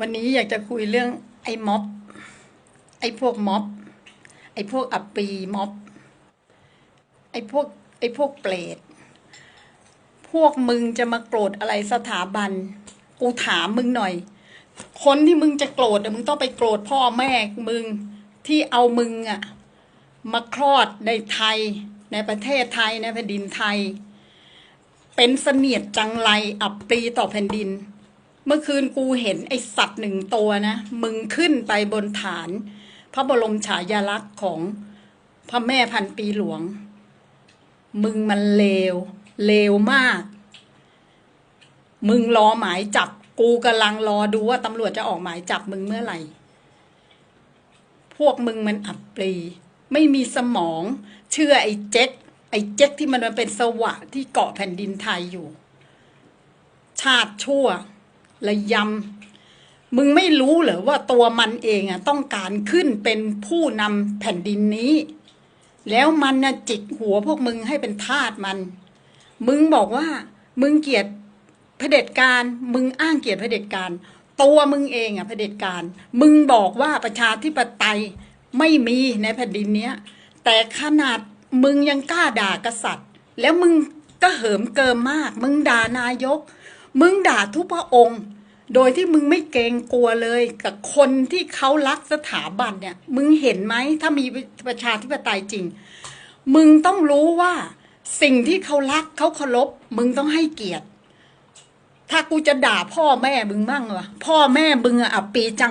วันนี้อยากจะคุยเรื่องไอ้ม็อบ ไอ้พวกม็อบ ไอ้พวกอัปปีม็อบ ไอ้พวกไอ้พวกเปรต พวกมึงจะมาโกรธอะไรสถาบัน กูถามมึงหน่อย คนที่มึงจะโกรธมึงต้องไปโกรธพ่อแม่มึงที่เอามึงอะมาคลอดในไทย ในประเทศไทยในแผ่นดินไทย เป็นเสนียดจังไรอับปีต่อแผ่นดิน เมื่อคืนกูเห็นไอสัตว์หนึ่งตัวนะ มึงขึ้นไปบนฐาน พระบรมฉายาลักษณ์ของพระแม่พันปีหลวง มึงมันเลว เลวมาก มึงรอหมายจับ กูกำลังรอดูว่าตำรวจจะออกหมายจับมึงเมื่อไหร่ พวกมึงมันอับปรี ไม่มีสมอง เชื่อไอ้เจ๊กไอ้เจ๊กที่มันเป็นสวะที่เกาะแผ่นดินไทยอยู่ ชาติชั่ว ระยำมึงไม่รู้เหรอว่าตัวมันเองอะต้องการขึ้นเป็นผู้นำแผ่นดินนี้ แล้วมันน่ะจิกหัวพวกมึงให้เป็นทาสมัน มึงบอกว่า มึงเกลียดเผด็จการ มึงอ้างเกลียดเผด็จการ ตัวมึงเองอะเผด็จการ มึงบอกว่าประชาธิปไตยไม่มีในแผ่นดินเนี้ย แต่ขนาดมึงยังกล้าด่ากษัตริย์ แล้วมึงก็เหิมเกิมมาก มึงด่านายก มึงด่าทุกพระองค์ โดยที่มึงไม่เกรงกลัวเลยกับคนที่เขารักสถาบันเนี่ย มึงเห็นไหมถ้ามีประชาธิปไตยจริง มึงต้องรู้ว่าสิ่งที่เขารักเขาเคารพมึงต้องให้เกียรติ ถ้ากูจะด่าพ่อแม่มึงมั่งวะพ่อแม่มึงอะอับปีจัง